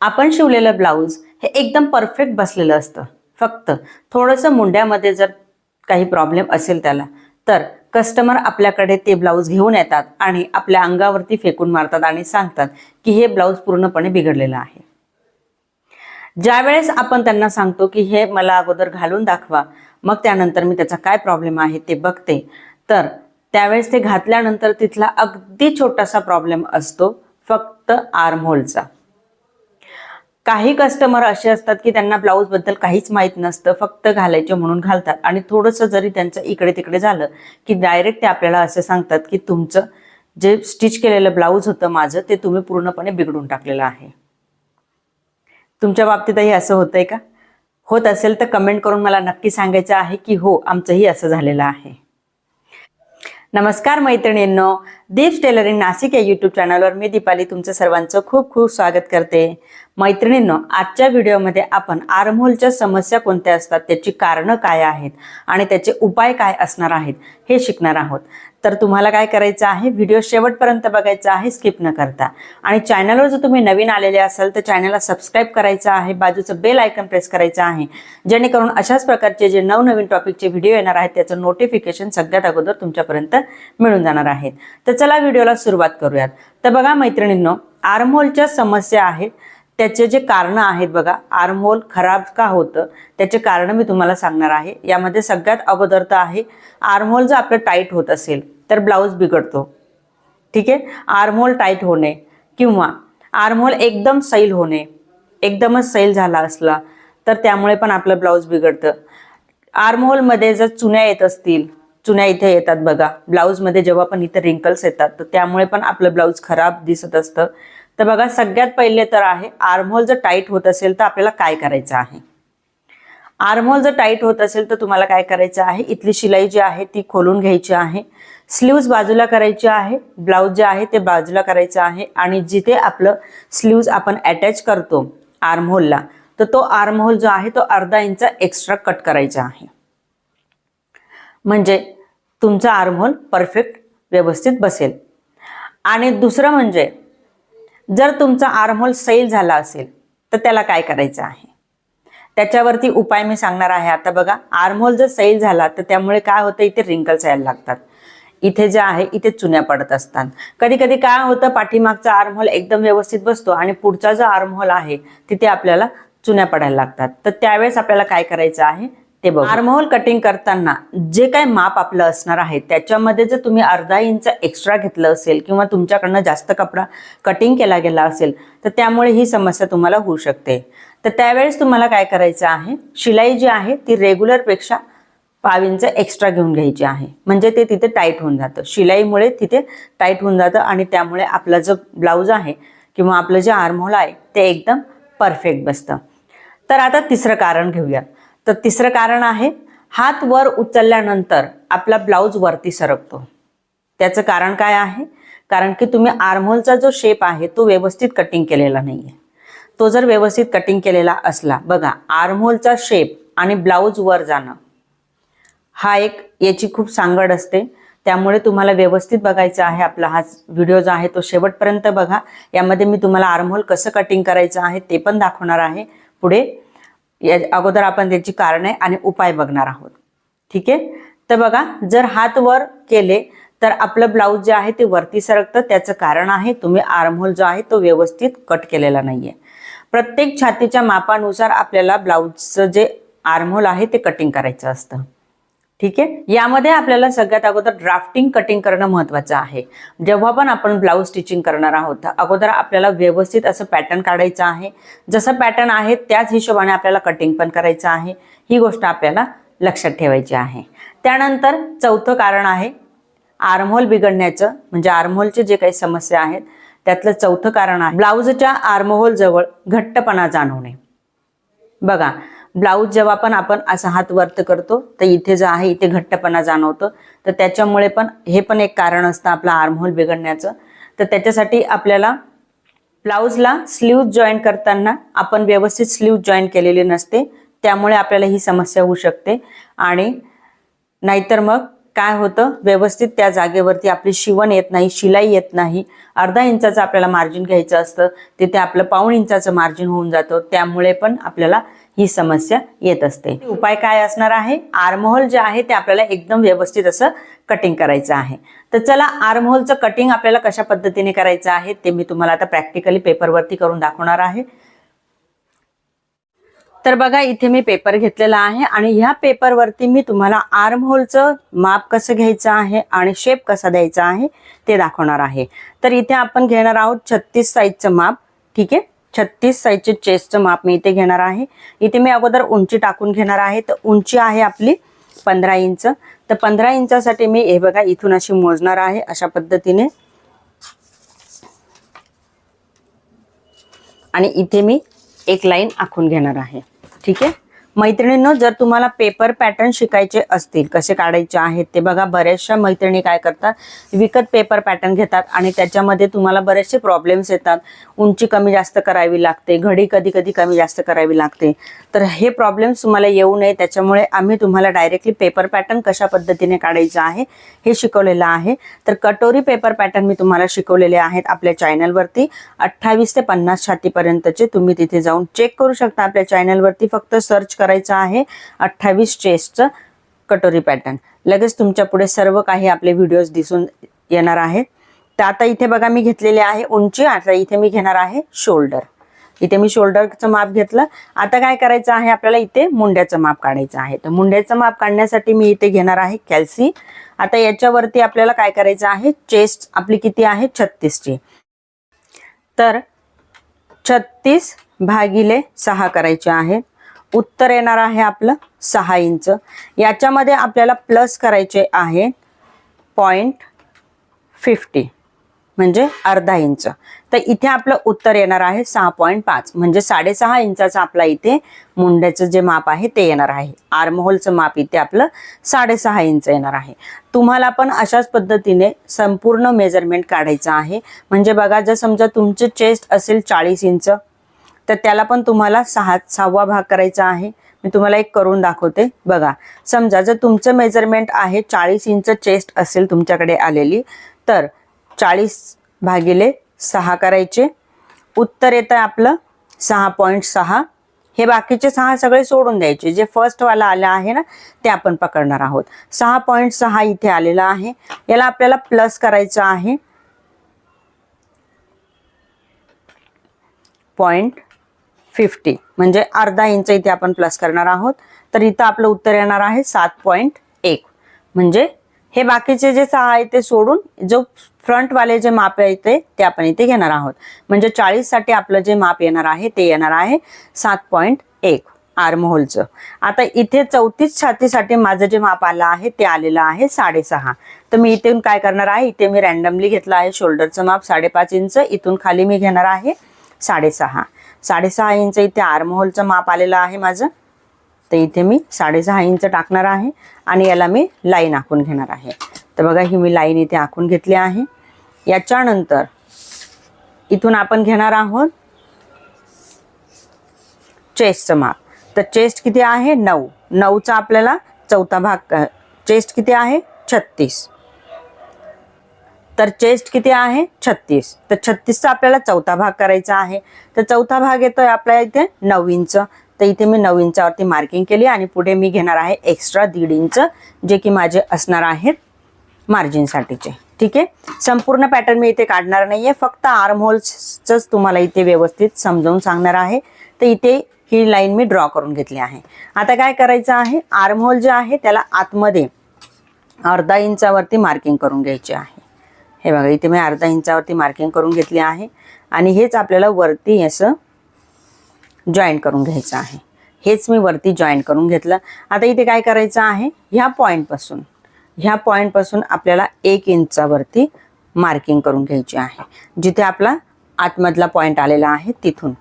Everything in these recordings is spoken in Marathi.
आपण शिवलेलं ब्लाऊज हे एकदम परफेक्ट बसलेलं असतं. फक्त थोडंसं मुंड्यामध्ये जर काही प्रॉब्लेम असेल त्याला तर कस्टमर आपल्याकडे ते ब्लाऊज घेऊन येतात आणि आपल्या अंगावरती फेकून मारतात आणि सांगतात की हे ब्लाऊज पूर्णपणे बिघडलेलं आहे. ज्यावेळेस आपण त्यांना सांगतो की हे मला अगोदर घालून दाखवा मग त्यानंतर मी त्याचा काय प्रॉब्लेम आहे ते बघते तर त्यावेळेस ते घातल्यानंतर तिथला अगदी छोटासा प्रॉब्लेम असतो फक्त आर्महोलचा काही कस्टमर असे असतात की त्यांना ब्लाऊजबद्दल काहीच माहीत नसतं फक्त घालायचे म्हणून घालतात. आणि थोडंसं जरी त्यांचं इकडे तिकडे झालं की डायरेक्ट ते आपल्याला असं सांगतात की तुमचं जे स्टिच केलेलं ब्लाऊज होतं माझं ते तुम्ही पूर्णपणे बिघडून टाकलेलं आहे. तुमच्या बाबतीतही असं होतंय का? होत असेल तर कमेंट करून मला नक्की सांगायचं आहे की हो आमचंही असं झालेलं आहे. नमस्कार मैत्रिणींनो दीप्स टेलरिंग नाशिक या यूट्यूब चॅनलवर मी दीपाली तुमचं सर्वांचं खूप खूप स्वागत करते. मैत्रिणींनो आजच्या व्हिडिओमध्ये आपण आर्महोलच्या समस्या कोणत्या असतात त्याची कारणं काय आहेत आणि त्याचे उपाय काय असणार आहेत हे शिकणार आहोत. तर तुम्हाला काय करायचं आहे व्हिडिओ शेवटपर्यंत बघायचा आहे स्किप न करता. आणि चॅनलवर जर तुम्ही नवीन आलेले असाल तर चॅनलला सबस्क्राईब करायचं आहे बाजूचं बेल आयकन प्रेस करायचं आहे. जेणेकरून अशाच प्रकारचे जे नवनवीन टॉपिकचे व्हिडिओ येणार आहेत त्याचं नोटिफिकेशन सगळ्यात अगोदर तुमच्यापर्यंत मिळून जाणार आहेत. तर चला व्हिडिओला सुरुवात करूयात. तर बघा मैत्रिणींनो आर्महोलच्या समस्या आहेत. त्याचे जे कारणं आहेत बघा आर्महोल खराब का होतं त्याचे कारण मी तुम्हाला सांगणार आहे. यामध्ये सगळ्यात अगोदर तर आहे आर्महोल जर आपलं टाईट होत असेल तर ब्लाऊज बिघडतो. ठीक आहे? आर्महोल टाईट होणे किंवा आर्महोल एकदम सैल होणे एकदमच सैल झाला असला तर त्यामुळे पण आपलं ब्लाऊज बिघडतं. आर्महोलमध्ये जर चुन्या येत असतील चुन्या इथे येतात बघा. ब्लाऊजमध्ये जेव्हा पण इथे रिंकल्स येतात तर त्यामुळे पण आपलं ब्लाऊज खराब दिसत असतं. तर बघा सगळ्यात पहिले तर आहे आर्महोल जर टाईट होत असेल तर आपल्याला काय करायचं आहे? आर्महोल जर टाईट होत असेल तर तुम्हाला काय करायचं आहे? इथली शिलाई जी आहे ती खोलून घ्यायची आहे. स्लीव्ज बाजूला करायची आहे. ब्लाऊज जे आहे ते बाजूला करायचं आहे. आणि जिथे आपलं स्लीव्ज आपण अटॅच करतो आर्महोलला तर तो आर्महोल जो आहे तो अर्धा इंचा एक्स्ट्रा कट करायचा आहे. म्हणजे तुमचा आर्महोल परफेक्ट व्यवस्थित बसेल. आणि दुसरं म्हणजे जर तुमचा आर्महोल सैल झाला असेल तर त्याला काय करायचं आहे? त्याच्यावरती उपाय मी सांगणार आहे. आता बघा आर्महोल जर सैल झाला तर त्यामुळे काय होतं? इथे रिंकल्स यायला लागतात. इथे जे आहे इथे चुन्या पडत असतात. कधी कधी काय होतं? पाठीमागचा आर्महोल एकदम व्यवस्थित बसतो आणि पुढचा जो आर्महोल आहे तिथे आपल्याला चुन्या पडायला लागतात. तर त्यावेळेस आपल्याला काय करायचं आहे? ते बघ. आर्महोल कटिंग करताना जे काय माप आपलं असणार आहे त्याच्यामध्ये जर तुम्ही अर्धा इंच एक्स्ट्रा घेतलं असेल किंवा तुमच्याकडनं जास्त कपडा कटिंग केला गेला असेल तर त्यामुळे ही समस्या तुम्हाला होऊ शकते. तर त्यावेळेस तुम्हाला काय करायचं आहे शिलाई जी आहे ती रेग्युलरपेक्षा पाव इंच एक्स्ट्रा घेऊन घ्यायची आहे. म्हणजे ते तिथे टाईट होऊन जातं. शिलाईमुळे तिथे टाईट होऊन जातं आणि त्यामुळे आपला जो ब्लाऊज आहे किंवा आपलं जे आर्महोल आहे ते एकदम परफेक्ट बसतं. तर आता तिसरं कारण घेऊया. तर तिसरं कारण आहे हात वर उचलल्यानंतर आपला ब्लाऊज वरती सरकतो. त्याचं कारण काय आहे? कारण की तुम्ही आर्महोलचा जो शेप आहे तो व्यवस्थित कटिंग केलेला नाही आहे तो जर व्यवस्थित कटिंग केलेला असला बघा आर्महोलचा शेप आणि ब्लाऊज वर जाणं हा एक याची खूप सांगड असते. त्यामुळे तुम्हाला व्यवस्थित बघायचं आहे आपला हा व्हिडिओ जो आहे तो शेवटपर्यंत बघा. यामध्ये मी तुम्हाला आर्महोल कसं कटिंग करायचं आहे ते पण दाखवणार आहे. पुढे या अगोदर आपण त्याची कारणे आणि उपाय बघणार आहोत. ठीक आहे? तर बघा जर हात वर केले तर आपलं ब्लाऊज जे आहे ते वरती सरकतं. त्याचं कारण आहे तुम्ही आर्महोल जो आहे तो व्यवस्थित कट केलेला नाहीये. प्रत्येक छातीच्या मापानुसार आपल्याला ब्लाऊजचं जे आर्महोल आहे ते कटिंग करायचं असतं. ठीक आहे? यामध्ये आपल्याला सगळ्यात अगोदर ड्राफ्टिंग कटिंग करणं महत्वाचं आहे. जेव्हा पण आपण ब्लाऊज स्टिचिंग करणार आहोत अगोदर आपल्याला व्यवस्थित असं पॅटर्न काढायचं आहे. जसं पॅटर्न आहे त्याच हिशोबाने आपल्याला कटिंग पण करायचं आहे. ही गोष्ट आपल्याला लक्षात ठेवायची आहे. त्यानंतर चौथं कारण आहे आर्महोल बिघडण्याचं म्हणजे आर्महोलचे जे काही समस्या आहेत त्यातलं चौथं कारण आहे ब्लाऊजच्या आर्महोल जवळ घट्टपणा जाणवणे. बघा ब्लाऊज जेव्हा पण आपण असा हात वर्त करतो तर इथे जे आहे इथे घट्टपणा जाणवतं. तर त्याच्यामुळे पण हे पण एक कारण असतं आपला आर्महोल बिघडण्याचं. तर त्याच्यासाठी आपल्याला ब्लाऊजला स्लीव जॉईन करताना आपण व्यवस्थित स्लीव जॉईन केलेली नसते. त्यामुळे आपल्याला ही समस्या होऊ शकते. आणि नाहीतर मग काय होतं? व्यवस्थित त्या जागेवरती आपली शिवण येत नाही शिलाई येत नाही. अर्धा इंचाचं आपल्याला मार्जिन घ्यायचं असतं. तिथे आपलं पाऊण इंचाचं मार्जिन होऊन जातं. त्यामुळे पण आपल्याला ही समस्या येत असते. उपाय काय असणार आहे? आर्महोल जे आहे ते आपल्याला एकदम व्यवस्थित असं कटिंग करायचं आहे. तर चला आर्महोलचं कटिंग आपल्याला कशा पद्धतीने करायचं आहे ते मी तुम्हाला आता प्रॅक्टिकली पेपरवरती करून दाखवणार आहे. तर बघा इथे मी पेपर घेतलेला आहे आणि ह्या पेपरवरती मी तुम्हाला आर्म होलचं माप कसं घ्यायचं आहे आणि शेप कसा द्यायचा आहे ते दाखवणार आहे. तर इथे आपण घेणार आहोत छत्तीस साईजचं माप ठीक आहे? छत्तीस साईजचे चेस्टचं माप मी इथे घेणार आहे. इथे मी अगोदर उंची टाकून घेणार आहे. तर उंची आहे आपली पंधरा इंच. तर पंधरा इंचासाठी मी हे बघा इथून अशी मोजणार आहे अशा पद्धतीने. आणि इथे मी एक लाईन आखून घेणार आहे. ठीक आहे? मैत्रिणींनो जर तुम्हाला पेपर पॅटर्न शिकायचे असतील कसे काढायचे आहेत ते बघा. बऱ्याचशा मैत्रिणी काय करतात? विकत पेपर पॅटर्न घेतात आणि त्याच्यामध्ये तुम्हाला बरेचसे प्रॉब्लेम्स येतात. उंची कमी जास्त करावी लागते घडी कधी कधी कमी जास्त करावी लागते. तर हे प्रॉब्लेम्स तुम्हाला येऊ नये. त्याच्यामुळे आम्ही तुम्हाला डायरेक्टली पेपर पॅटर्न कशा पद्धतीने काढायचं आहे हे शिकवलेलं आहे. तर कटोरी पेपर पॅटर्न मी तुम्हाला शिकवलेले आहेत आपल्या चॅनलवरती अठ्ठावीस ते पन्नास छातीपर्यंतचे तुम्ही तिथे जाऊन चेक करू शकता. आपल्या चॅनलवरती फक्त सर्च करायचं आहे अठ्ठावीस चेस्टचं कटोरी पॅटर्न. लगेच तुमच्यापुढे सर्व काही आपले व्हिडिओज दिसून येणार आहेत. तर आता इथे बघा मी घेतलेले आहे उंची आता इथे मी घेणार आहे शोल्डर इथे मी शोल्डरचं माप घेतलं. आता काय करायचं आहे आपल्याला इथे मुंड्याचं माप काढायचं आहे. तर मुंड्याचं माप काढण्यासाठी मी इथे घेणार आहे कॅल्सी आता याच्यावरती आपल्याला काय करायचं आहे? चेस्ट आपली किती आहे? छत्तीसची. तर छत्तीस भागिले सहा करायचे आहेत उत्तर येणार आहे आपलं सहा इंच. याच्यामध्ये आपल्याला प्लस करायचे आहे पॉईंट फिफ्टी म्हणजे अर्धा इंच. तर इथे आपलं उत्तर येणार आहे सहा पॉईंट पाच म्हणजे साडेसहा इंचाचा आपला इथे मुंड्याचं जे माप आहे ते येणार आहे. आर्महोलचं माप इथे आपलं साडेसहा इंच येणार आहे. तुम्हाला पण अशाच पद्धतीने संपूर्ण मेजरमेंट काढायचं आहे. म्हणजे बघा जर समजा तुमचं चेस्ट असेल चाळीस इंच तर त्याला पण तुम्हाला सहा सहावा भाग करायचा आहे. मी तुम्हाला एक करून दाखवते. बघा समजा जर तुमचं मेजरमेंट आहे चाळीस इंच चेस्ट असेल तुमच्याकडे आलेली तर चाळीस भागिले सहा करायचे. उत्तर येतं आपलं सहा पॉईंट सहा. हे बाकीचे सहा सगळे सोडून द्यायचे. जे फर्स्टवाला आलं आहे ना ते आपण पकडणार आहोत. सहा पॉईंट सहा इथे आलेला आहे. याला आपल्याला प्लस करायचं आहे. पॉईंट फिफ्टी म्हणजे अर्धा इंच इथे आपण प्लस करणार आहोत. तर इथं आपलं उत्तर येणार आहे सात पॉईंट एक. म्हणजे हे बाकीचे जे सहा आहे ते सोडून जो फ्रंटवाले जे माप येते ते आपण इथे घेणार आहोत. म्हणजे चाळीससाठी आपलं जे माप येणार आहे ते येणार आहे सात पॉईंट एक आर्महोलचं. आता इथे चौतीस छातीसाठी माझं जे माप आलं आहे ते आलेलं आहे साडेसहा. तर मी इथून काय करणार आहे? इथे मी रॅन्डमली घेतलं आहे शोल्डरचं माप साडेपाच इंच. इथून खाली मी घेणार आहे साडेसहा. साडेसहा इंच इथे आर्महोलचं माप आलेलं आहे माझं. तर इथे मी साडेसहा इंच टाकणार आहे आणि याला मी लाईन आखून घेणार आहे. तर बघा ही मी लाईन इथे आखून घेतली आहे. याच्यानंतर इथून आपण घेणार आहोत चेस्टचं माप. तर चेस्ट किती आहे? नऊ. नऊचा आपल्याला चौथा भाग चेस्ट किती आहे? छत्तीस. तर चेस्ट किती आहे? छत्तीस. तर छत्तीसचा आपल्याला चौथा भाग करायचा आहे. तर चौथा भाग येतोय आपल्या इथे नऊ इंच. तर इथे मी नऊ इंचावरती मार्किंग केली आणि पुढे मी घेणार आहे एक्स्ट्रा दीड इंच जे की माझे असणार आहेत मार्जिनसाठीचे ठीक आहे? संपूर्ण पॅटर्न मी इथे काढणार नाही आहे फक्त आर्म होल्सच तुम्हाला इथे व्यवस्थित समजावून सांगणार आहे. तर इथे ही लाईन मी ड्रॉ करून घेतली आहे. आता काय करायचं आहे? आर्म होल जे आहे त्याला आतमध्ये अर्धा इंचावरती मार्किंग करून घ्यायची आहे. हे बघा इथे मी अर्धा इंचावरती मार्किंग करून घेतली आहे. आणि हेच आपल्याला वरती असं जॉईंट करून घ्यायचं आहे. हेच मी वरती जॉईंट करून घेतलं. आता इथे काय करायचं आहे? ह्या पॉईंटपासून ह्या पॉईंटपासून आपल्याला एक इंचावरती मार्किंग करून घ्यायची आहे. जिथे आपला आतमधला पॉईंट आलेला आहे तिथून.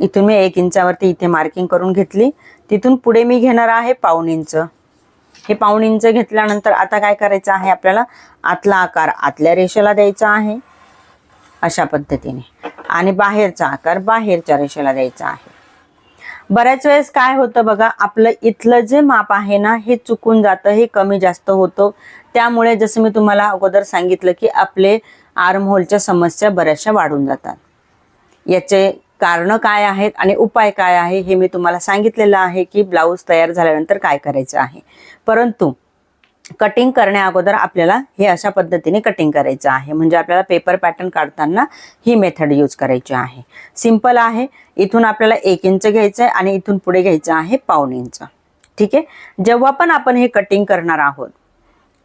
इथून मी एक इंचावरती इथे मार्किंग करून घेतली. तिथून पुढे मी घेणार आहे पाऊण इंच. हे पाऊण इंच घेतल्यानंतर आता काय करायचं आहे आपल्याला? आतला आकार आतल्या रेषेला द्यायचा आहे. अशा पद्धतीने. आणि बाहेरचा आकार बाहेरच्या रेषेला द्यायचा आहे. बऱ्याच वेळेस काय होतं बघा आपलं इथलं जे माप आहे ना हे चुकून जातं हे कमी जास्त होतं. त्यामुळे जसं मी तुम्हाला अगोदर सांगितलं की आपले आर्महोलच्या समस्या बऱ्याचशा वाढून जातात. याचे कारणं काय आहेत आणि उपाय काय आहे हे मी तुम्हाला सांगितलेलं आहे की ब्लाऊज तयार झाल्यानंतर काय करायचं आहे. परंतु कटिंग करण्या अगोदर आपल्याला हे अशा पद्धतीने कटिंग करायचं आहे. म्हणजे आपल्याला पेपर पॅटर्न काढताना ही मेथड यूज करायची आहे. सिंपल आहे. इथून आपल्याला एक इंच घ्यायचं आहे आणि इथून पुढे घ्यायचं आहे पाऊन इंच ठीक आहे? जेव्हा पण आपण हे कटिंग करणार आहोत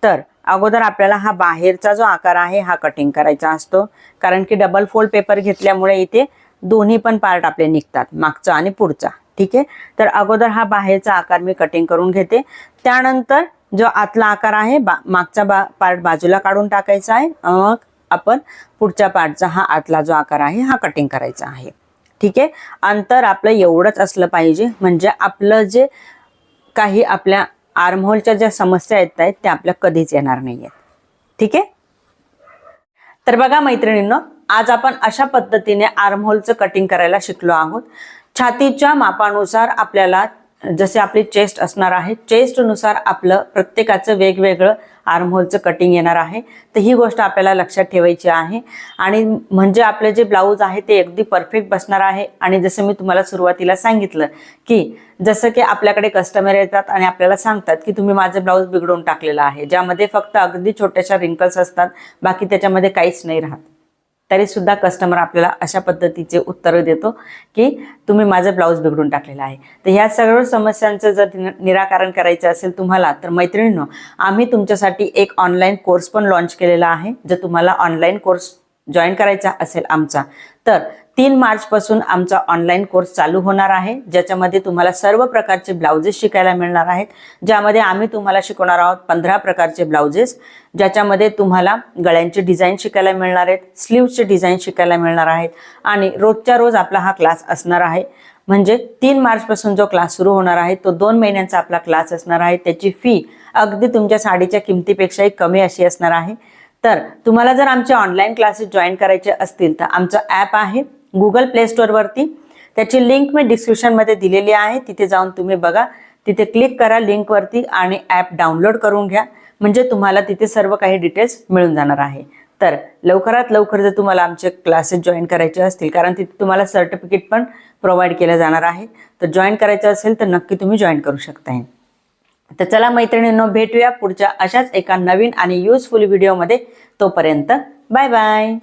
तर अगोदर आपल्याला हा बाहेरचा जो आकार आहे हा कटिंग करायचा असतो. कारण की डबल फोल्ड पेपर घेतल्यामुळे इथे दोन्ही पण पार्ट आपले निघतात मागचा आणि पुढचा. ठीक आहे? तर अगोदर हा बाहेरचा आकार मी कटिंग करून घेते. त्यानंतर जो आतला आकार आहे बा मागचा बा पार्ट बाजूला काढून टाकायचा आहे. मग आपण पुढच्या पार्टचा हा आतला जो आकार आहे हा कटिंग करायचा आहे. ठीक आहे? अंतर आपलं एवढंच असलं पाहिजे. म्हणजे आपलं जे काही आपल्या आर्महोलच्या ज्या समस्या येत आहेत त्या आपल्या कधीच येणार नाही आहेत ठीक आहे? तर बघा मैत्रिणींनो आज आपण अशा पद्धतीने आर्महोलचं कटिंग करायला शिकलो आहोत. छातीच्या मापानुसार आपल्याला जसे आपली चेस्ट असणार आहे चेस्टनुसार आपलं प्रत्येकाचं वेगवेगळं आर्महोलचं कटिंग येणार आहे. तर ही गोष्ट आपल्याला लक्षात ठेवायची आहे. आणि म्हणजे आपलं जे ब्लाऊज आहे ते अगदी परफेक्ट बसणार आहे. आणि जसं मी तुम्हाला सुरुवातीला सांगितलं की जसं की आपल्याकडे कस्टमर येतात आणि आपल्याला सांगतात की तुम्ही माझं ब्लाऊज बिघडवून टाकलेलं आहे. ज्यामध्ये फक्त अगदी छोट्याशा रिंकल्स असतात बाकी त्याच्यामध्ये काहीच नाही राहत. तरीसुद्धा कस्टमर आपल्याला अशा पद्धतीचे उत्तर देतो की तुम्ही माझं ब्लाऊज बिघडून टाकलेलं आहे. तर ह्या सर्व समस्यांचं जर निराकरण करायचं असेल तुम्हाला तर मैत्रिणींनो आम्ही तुमच्यासाठी एक ऑनलाईन कोर्स पण लॉन्च केलेला आहे जर तुम्हाला ऑनलाईन कोर्स जॉईन करायचा असेल आमचा तर तीन मार्चपासून आमचा ऑनलाईन कोर्स चालू होणार आहे ज्याच्यामध्ये तुम्हाला सर्व प्रकारचे ब्लाउजेस शिकायला मिळणार आहेत ज्यामध्ये आम्ही तुम्हाला शिकवणार आहोत पंधरा प्रकारचे ब्लाउजेस ज्याच्यामध्ये तुम्हाला गळ्यांचे डिझाईन शिकायला मिळणार आहेत स्लीव्सचे डिझाईन शिकायला मिळणार आहेत आणि रोजच्या रोज आपला हा क्लास असणार आहे. म्हणजे तीन मार्चपासून जो क्लास सुरू होणार आहे तो दोन महिन्यांचा आपला क्लास असणार आहे त्याची फी अगदी तुमच्या साडीच्या किमतीपेक्षाही कमी अशी असणार आहे. तर तुम्हाला जर आमचे ऑनलाईन क्लासेस जॉईन करायचे असतील तर आमचं ॲप आहे गुगल प्ले स्टोअरवरती त्याची लिंक मी डिस्क्रिप्शनमध्ये दिलेली आहे. तिथे जाऊन तुम्ही बघा. तिथे क्लिक करा लिंकवरती आणि ॲप डाउनलोड करून घ्या. म्हणजे तुम्हाला तिथे सर्व काही डिटेल्स मिळून जाणार आहे. तर लवकरात लवकर जर तुम्हाला आमचे क्लासेस जॉईन करायचे असतील कारण तिथे तुम्हाला सर्टिफिकेट पण प्रोव्हाइड केलं जाणार आहे. तर जॉईन करायचं असेल तर नक्की तुम्ही जॉईन करू शकताय. तर चला मैत्रिणींनो भेटूया पुढच्या अशाच एका नवीन आणि युजफुल व्हिडिओमध्ये तोपर्यंत बाय बाय